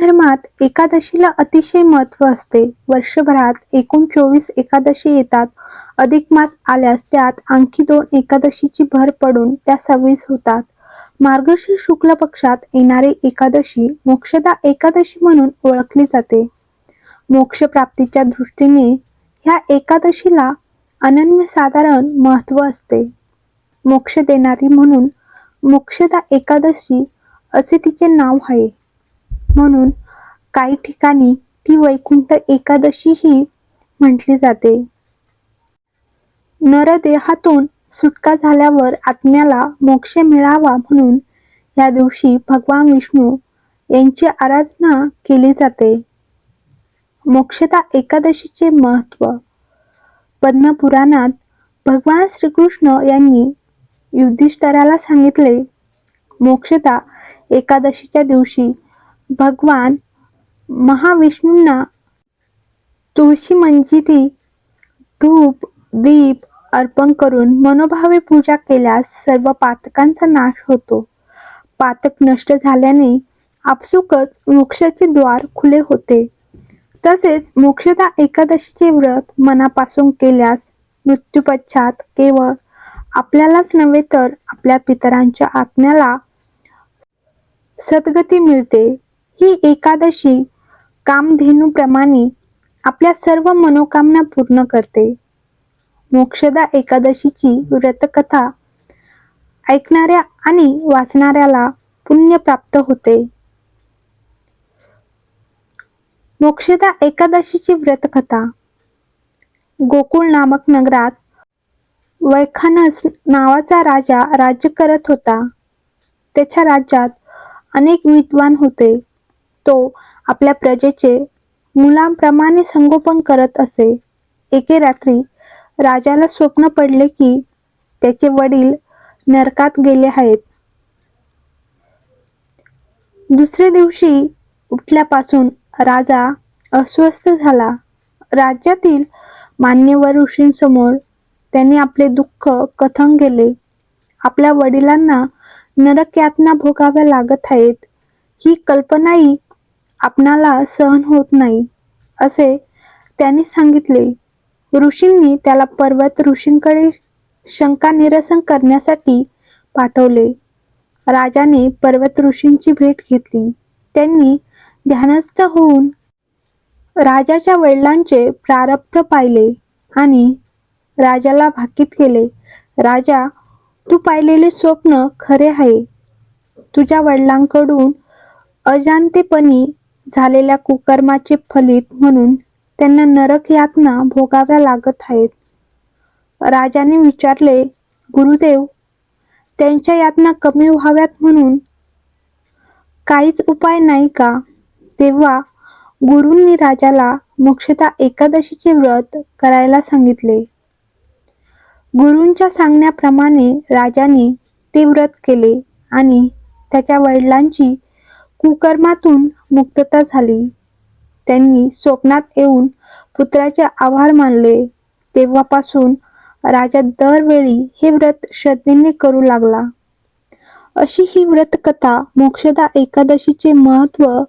धर्मात एकादशीला अतिशय महत्त्व असते. वर्षभरात एकूण चोवीस एकादशी येतात. अधिक मास आल्यास त्यात आणखी दोन एकादशीची भर पडून त्या सव्वीस होतात. मार्गशीर शुक्ल पक्षात येणारी एकादशी मोक्षदा एकादशी म्हणून ओळखली जाते. मोक्षप्राप्तीच्या दृष्टीने ह्या एकादशीला अनन्यसाधारण महत्त्व असते. मोक्ष देणारी म्हणून मोक्षदा एकादशी असे तिचे नाव आहे. म्हणून काही ठिकाणी ती वैकुंठ एकादशीही म्हटली जाते. नरदेहातून सुटका झाल्यावर आत्म्याला मोक्ष मिळावा म्हणून या दिवशी भगवान विष्णू यांची आराधना केली जाते. मोक्षता एकादशीचे महत्त्व पद्मपुराणात भगवान श्रीकृष्ण यांनी युधिष्ठराला सांगितले मोक्षता एकादशीच्या दिवशी भगवान महाविष्णूंना तुळशी मंजिरी धूप दीप अर्पण करून मनोभावे पूजा केल्यास सर्व पातकांचा नाश होतो. पातक नष्ट झाल्याने आपसुकच मोक्षाचे द्वार खुले होते. तसेच मोक्षदा एकादशीचे व्रत मनापासून केल्यास मृत्यूपश्चात केवळ आपल्यालाच नव्हे तर आपल्या पितरांच्या आत्म्याला सद्गती मिळते. ही एकादशी कामधेनूप्रमाणे आपल्या सर्व मनोकामना पूर्ण करते. मोक्षदा एकादशीची व्रतकथा ऐकणाऱ्या आणि वाचणाऱ्याला पुण्य प्राप्त होते. मोक्षदा एकादशीची व्रतकथा गोकुळ नामक नगरात वैखानस नावाचा राजा राज्य करत होता. त्याच्या राज्यात अनेक विद्वान होते. तो आपल्या प्रजेचे मुलांप्रमाणे संगोपन करत असे. एके रात्री राजाला स्वप्न पडले की त्याचे वडील नरकात गेले आहेत. दुसऱ्या दिवशी उठल्यापासून राजा अस्वस्थ झाला. राज्यातील मान्यवर ऋषींसमोर त्यांनी आपले दुःख कथन केले. आपल्या वडिलांना नरक यातना भोगाव्या लागत आहेत. ही कल्पनाही आपणाला सहन होत नाही असे त्यांनी सांगितले. ऋषींनी त्याला पर्वत ऋषींकडे शंका निरसन करण्यासाठी पाठवले. राजाने पर्वत ऋषींची भेट घेतली. त्यांनी ध्यानस्थ होऊन राजाच्या वडिलांचे प्रारब्ध पाहिले आणि राजाला भाकीत केले. राजा तू पाहिलेले स्वप्न खरे आहे. तुझ्या वडिलांकडून अजाणतेपणी झालेल्या कुकर्माचे फलित म्हणून त्यांना नरक यातना भोगाव्या लागत आहेत. राजाने विचारले गुरुदेव त्यांच्या यातना कमी व्हाव्यात म्हणून काहीच उपाय नाही का? तेव्हा गुरूंनी राजाला मोक्षता एकादशीचे व्रत करायला सांगितले. गुरूंच्या सांगण्याप्रमाणे राजाने ते व्रत केले आणि त्याच्या वडिलांची कुकर्मातून मुक्तता झाली. त्यांनी स्वप्नात येऊन पुत्राचे आभार मानले. तेव्हापासून राजा दरवेळी हे व्रत श्रद्धेने करू लागला. अशी ही व्रतकथा मोक्षदा एकादशीचे महत्त्व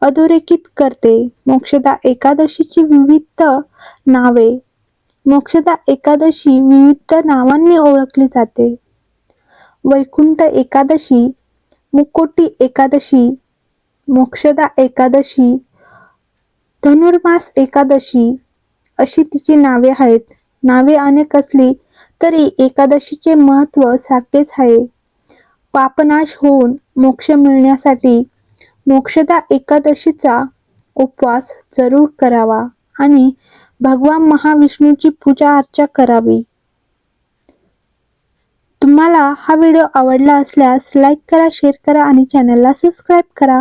अधोरेखित करते. मोक्षदा एकादशीची विविध नावे. मोक्षदा एकादशी विविध नावांनी ओळखली जाते. वैकुंठ एकादशी मुकोटी एकादशी मोक्षदा एकादशी धनुर्मास एकादशी अशी तिची नावे आहेत. नावे अनेक असली तरी एकादशीचे महत्त्व सारखेच आहे. पापनाश होऊन मोक्ष मिळण्यासाठी मोक्षदा एकादशीचा उपवास जरूर करावा आणि भगवान महाविष्णूची पूजा अर्चा करावी. तुम्हाला हा व्हिडिओ आवडला असल्यास लाईक करा शेअर करा आणि चॅनलला सबस्क्राईब करा.